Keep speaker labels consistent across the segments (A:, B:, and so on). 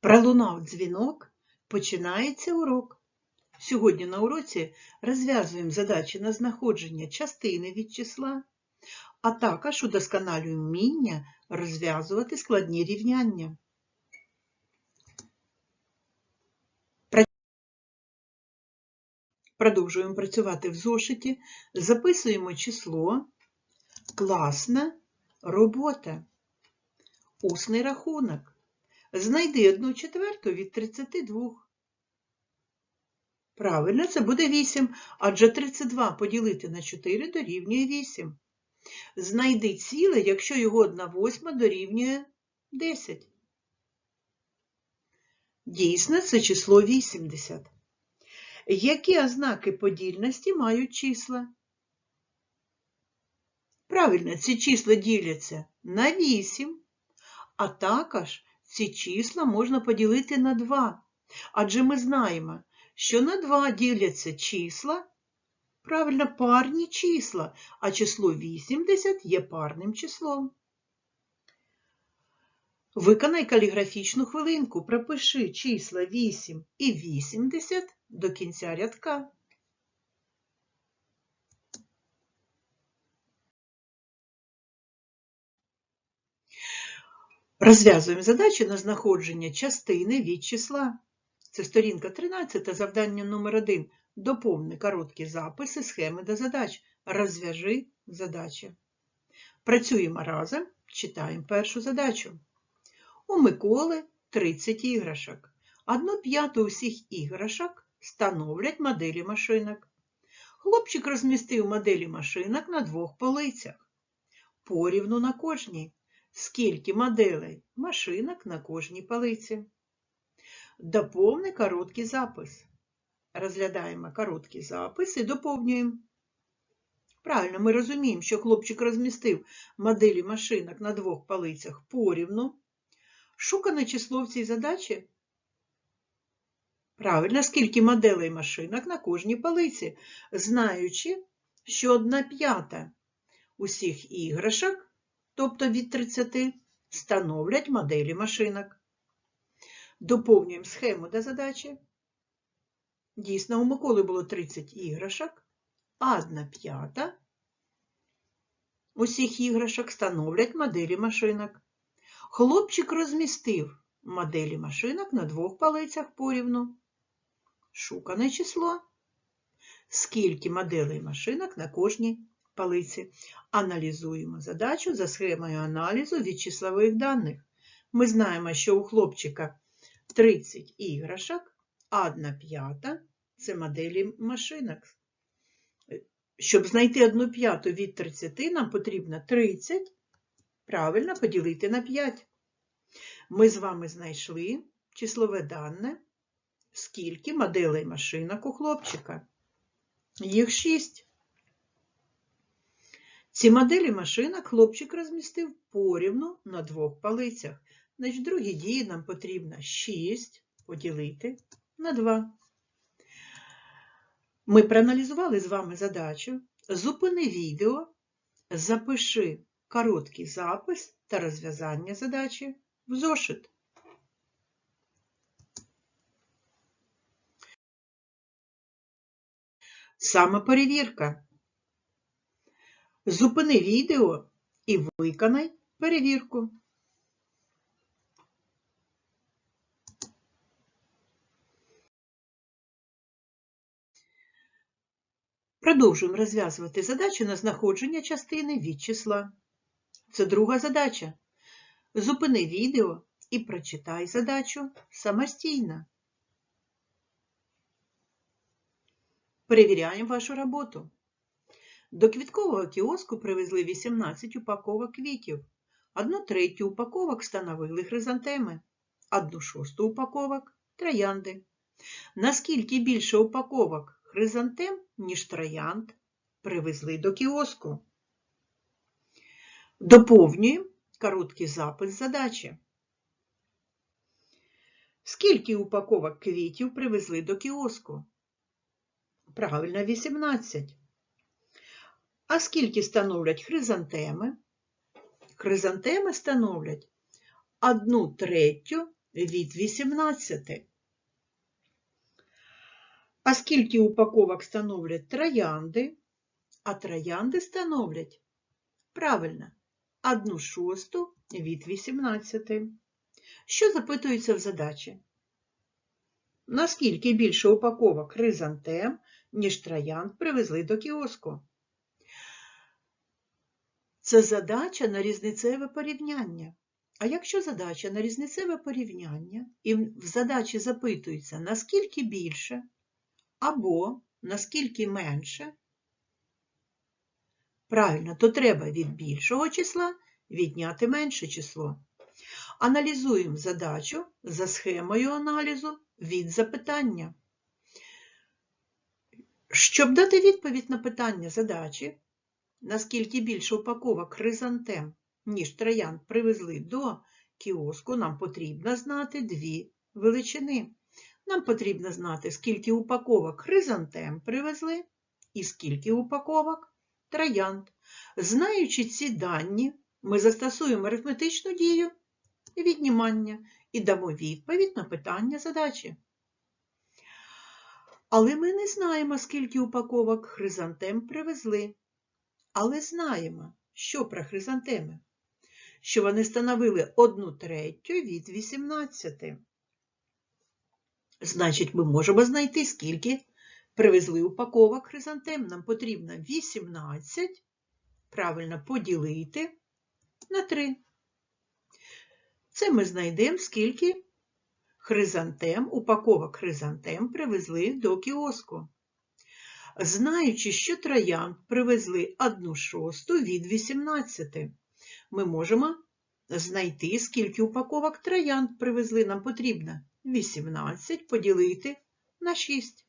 A: Пролунав дзвінок, починається урок. Сьогодні на уроці розв'язуємо задачі на знаходження частини від числа, а також удосконалюємо вміння розв'язувати складні рівняння. Продовжуємо працювати в зошиті, записуємо число, класна робота, усний рахунок. Знайди 1 четверту від 32. Правильно, це буде 8, адже 32 поділити на 4 дорівнює 8. Знайди ціле, якщо його 1 восьма дорівнює 10. Дійсно, це число 80. Які ознаки подільності мають числа? Правильно, ці числа діляться на 8, а також ці числа можна поділити на 2. Адже ми знаємо, що на 2 діляться числа, правильно, парні числа, а число 80 є парним числом. Виконай каліграфічну хвилинку, пропиши числа 8 і 80 до кінця рядка. Розв'язуємо задачі на знаходження частини від числа. Це сторінка 13, завдання номер 1. Доповни короткі записи, схеми до задач. Розв'яжи задачі. Працюємо разом, читаємо першу задачу. У Миколи 30 іграшок. Одну п'яту усіх іграшок становлять моделі машинок. Хлопчик розмістив моделі машинок на двох полицях. Порівну на кожній. Скільки моделей машинок на кожній полиці. Доповни короткий запис. Розглядаємо короткий запис і доповнюємо. Правильно, ми розуміємо, що хлопчик розмістив моделі машинок на двох полицях порівну. Шукане число в цій задачі. Правильно, скільки моделей машинок на кожній полиці, знаючи, що одна п'ята усіх іграшок, тобто від 30, становлять моделі машинок. Доповнюємо схему до задачі. Дійсно, у Миколи було 30 іграшок, а одна п'ята усіх іграшок становлять моделі машинок. Хлопчик розмістив моделі машинок на двох палицях порівну. Шукане число. Скільки моделей машинок на кожній палиці. Аналізуємо задачу за схемою аналізу від числових даних. Ми знаємо, що у хлопчика 30 іграшок, а одна п'ята це моделі машинок. Щоб знайти одну п'яту від 30, нам потрібно 30 правильно поділити на 5. Ми з вами знайшли числове дане, скільки моделей машинок у хлопчика. Їх 6. Ці моделі машинок хлопчик розмістив порівну на двох палицях. Значить, в другій дії нам потрібно 6 поділити на 2. Ми проаналізували з вами задачу. Зупини відео, запиши короткий запис та розв'язання задачі в зошит. Самоперевірка. Зупини відео і виконай перевірку. Продовжуємо розв'язувати задачу на знаходження частини від числа. Це друга задача. Зупини відео і прочитай задачу самостійно. Перевіряємо вашу роботу. До квіткового кіоску привезли 18 упаковок квітів. Одну третю упаковок становили хризантеми, одну шосту упаковок троянди. Наскільки більше упаковок хризантем, ніж троянд, привезли до кіоску. Доповнюємо короткий запис задачі. Скільки упаковок квітів привезли до кіоску? Правильно, 18. А скільки становлять хризантеми? Хризантеми становлять одну третю від 18. А скільки упаковок становлять троянди? А троянди становлять правильно 1 шосту від 18. Що запитується в задачі? Наскільки більше упаковок хризантем, ніж троянд привезли до кіоску? Це задача на різницеве порівняння. А якщо задача на різницеве порівняння, і в задачі запитується, наскільки більше або наскільки менше, правильно, то треба від більшого числа відняти менше число. Аналізуємо задачу за схемою аналізу від запитання. Щоб дати відповідь на питання задачі, наскільки більше упаковок хризантем, ніж троянд привезли до кіоску, нам потрібно знати дві величини. Нам потрібно знати, скільки упаковок хризантем привезли і скільки упаковок троянд. Знаючи ці дані, ми застосуємо арифметичну дію віднімання і дамо відповідь на питання задачі. Але ми не знаємо, скільки упаковок хризантем привезли. Але знаємо, що про хризантеми, що вони становили 1 третю від 18. Значить, ми можемо знайти, скільки привезли упаковок хризантем. Нам потрібно 18, правильно поділити на 3. Це ми знайдемо, скільки хризантем, упаковок хризантем привезли до кіоску. Знаючи, що троянд привезли 1 шосту від 18, ми можемо знайти, скільки упаковок троянд привезли. Нам потрібно 18 поділити на 6.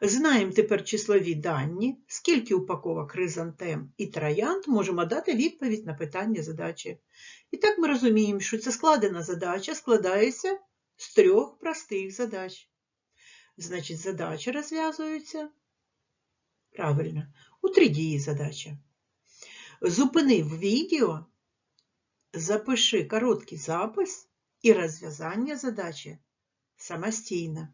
A: Знаємо тепер числові дані, скільки упаковок хризантем і троянд можемо дати відповідь на питання задачі. І так ми розуміємо, що ця складена задача складається з трьох простих задач. Значить, задача розв'язується правильно, у три дії задача. Зупинив відео, запиши короткий запис і розв'язання задачі самостійно.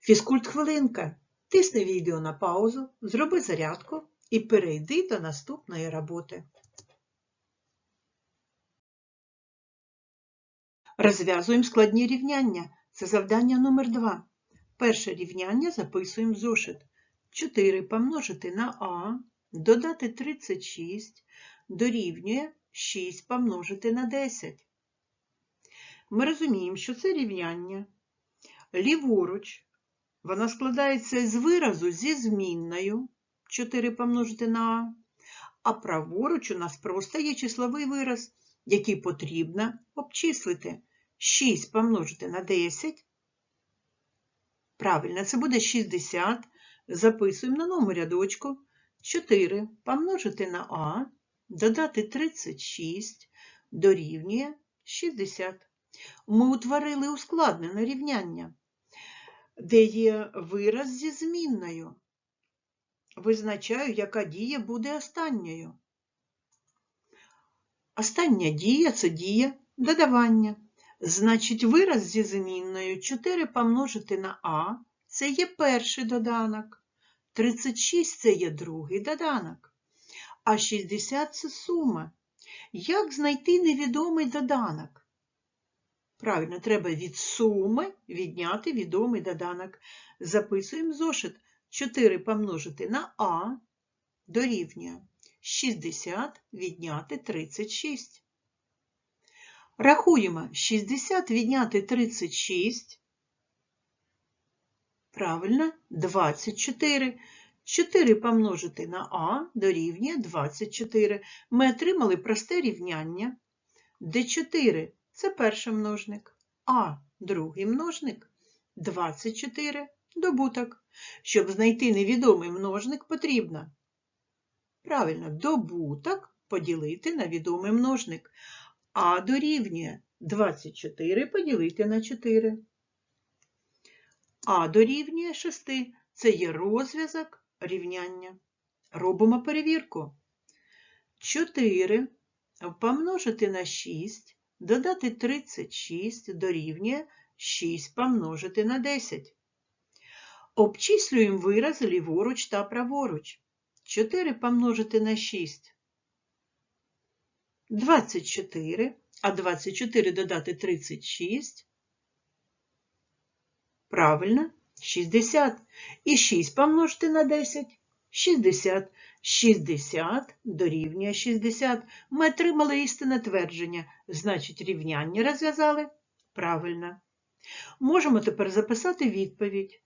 A: Фізкульт хвилинка. Тисни відео на паузу, зроби зарядку і перейди до наступної роботи. Розв'язуємо складні рівняння. Це завдання номер 2. Перше рівняння записуємо в зошит. 4 помножити на А, додати 36, дорівнює 6 помножити на 10. Ми розуміємо, що це рівняння ліворуч вона складається з виразу зі змінною 4 помножити на А, а праворуч у нас просто є числовий вираз, який потрібно обчислити. 6 помножити на 10. Правильно, це буде 60. Записуємо на новому рядочку. 4 помножити на А, додати 36, дорівнює 60. Ми утворили ускладнене рівняння де є вираз зі змінною. Визначаю, яка дія буде останньою. Остання дія це дія додавання. Значить, вираз зі змінною 4 помножити на А це є перший доданок. 36 це є другий доданок. А 60 це сума. Як знайти невідомий доданок? Правильно, треба від суми відняти відомий доданок. Записуємо зошит 4 помножити на А дорівнює 60 відняти 36. Рахуємо 60 відняти 36. Правильно, 24. 4 помножити на А дорівнює 24. Ми отримали просте рівняння, де 4 це перший множник, а другий множник 24 добуток. Щоб знайти невідомий множник, потрібно правильно добуток поділити на відомий множник. А дорівнює 24 поділити на 4. А дорівнює 6. Це є розв'язок рівняння. Робимо перевірку. 4 помножити на 6, додати 36 дорівнює 6 помножити на 10. Обчислюємо вирази ліворуч та праворуч. 4 помножити на 6 – 24, а 24 додати 36 – правильно, 60. І 6 помножити на 10 – 60. 60 дорівнює 60. Ми отримали істинне твердження, значить рівняння розв'язали правильно. Можемо тепер записати відповідь.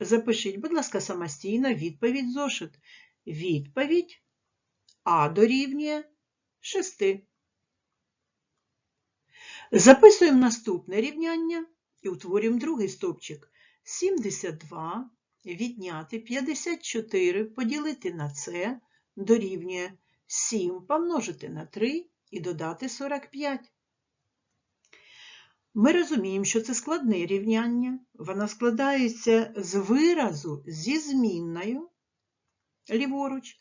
A: Запишіть, будь ласка, самостійно відповідь зошит. Відповідь А дорівнює 6. Записуємо наступне рівняння і утворюємо другий стовпчик. 72 відняти 54 поділити на С дорівнює 7 помножити на 3 і додати 45. Ми розуміємо, що це складне рівняння. Воно складається з виразу зі змінною ліворуч,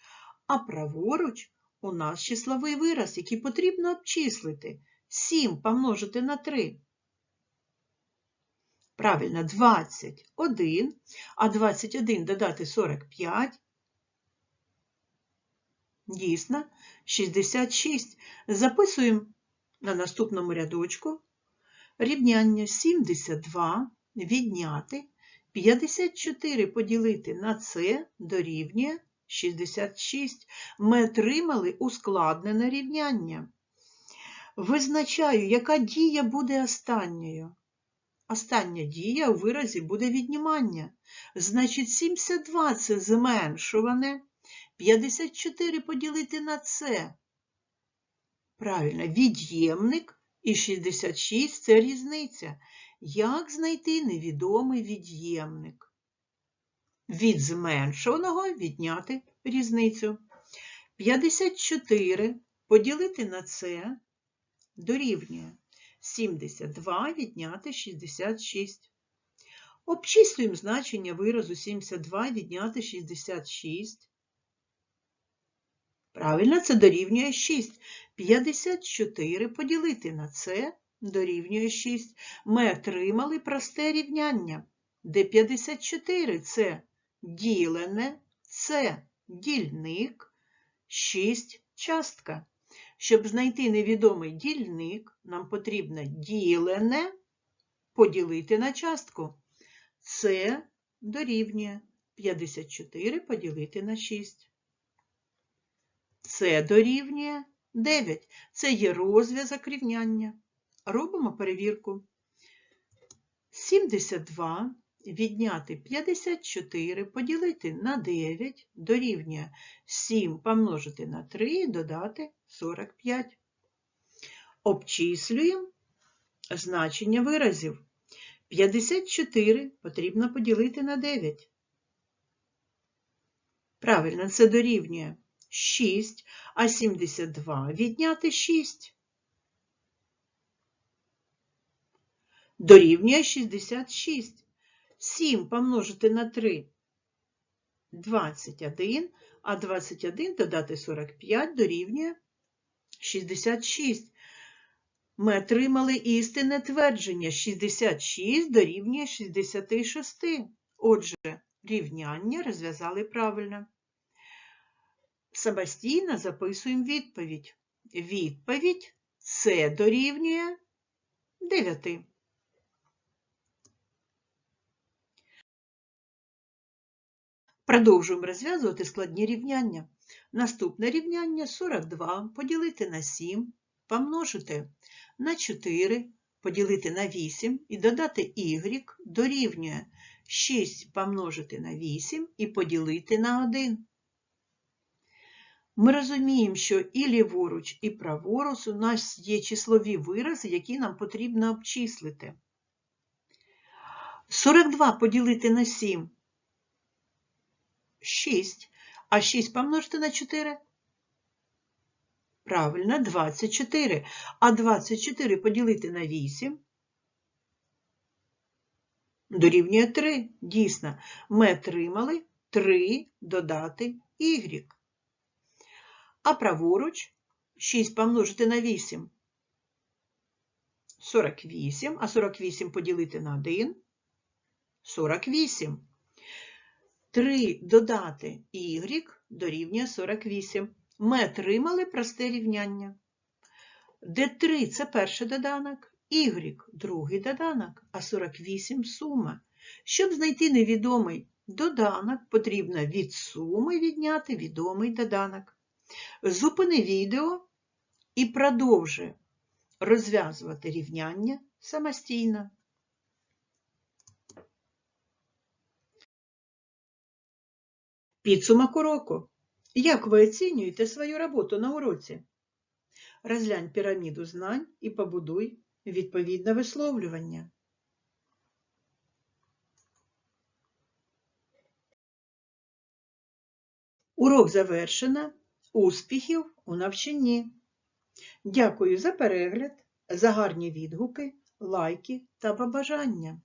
A: а праворуч у нас числовий вираз, який потрібно обчислити. 7 помножити на 3. Правильно, 21, а 21 додати 45. Дійсно, 66. Записуємо на наступному рядочку рівняння 72 відняти 54 поділити на С дорівнює 66. Ми отримали ускладнене рівняння. Визначаю, яка дія буде останньою. Остання дія у виразі буде віднімання. Значить, 72 це зменшуване. 54 поділити на С. Правильно, від'ємник і 66 це різниця. Як знайти невідомий від'ємник? Від зменшуваного відняти різницю. 54 поділити на С дорівнює 72 відняти 66. Обчислюємо значення виразу 72 відняти 66. Правильно, це дорівнює 6. 54 поділити на С дорівнює 6. Ми отримали просте рівняння, де 54 це ділене, це дільник, 6 частка. Щоб знайти невідомий дільник, нам потрібно ділене поділити на частку. Це дорівнює 54 поділити на 6. Це дорівнює 9. Це є розв'язок рівняння. Робимо перевірку. 72 відняти 54 поділити на 9 дорівнює 7 помножити на 3 і додати 45. Обчислюємо значення виразів. 54 потрібно поділити на 9. Правильно, це дорівнює 6, а 72 відняти 6. Дорівнює 66. 7 помножити на 3 – 21, а 21 додати 45 дорівнює 66. Ми отримали істинне твердження 66 дорівнює 66. Отже, рівняння розв'язали правильно. Самостійно записуємо відповідь. Відповідь С дорівнює 9. Продовжуємо розв'язувати складні рівняння. Наступне рівняння 42 поділити на 7, помножити на 4, поділити на 8 і додати y дорівнює 6 помножити на 8 і поділити на 1. Ми розуміємо, що і ліворуч, і праворуч у нас є числові вирази, які нам потрібно обчислити. 42 поділити на 7 6. А 6 помножити на 4? Правильно, 24. А 24 поділити на 8? Дорівнює 3. Дійсно, ми отримали 3 додати y. А праворуч 6 помножити на 8. 48, а 48 поділити на 1. 48. 3 додати y дорівнює 48. Ми отримали просте рівняння, де 3 – це перший доданок, y – другий доданок, а 48 – сума. Щоб знайти невідомий доданок, потрібно від суми відняти відомий доданок. Зупини відео і продовжуй розв'язувати рівняння самостійно. Підсумок уроку. Як ви оцінюєте свою роботу на уроці? Розглянь піраміду знань і побудуй відповідне висловлювання. Урок завершено. Успіхів у навчанні. Дякую за перегляд, за гарні відгуки, лайки та побажання.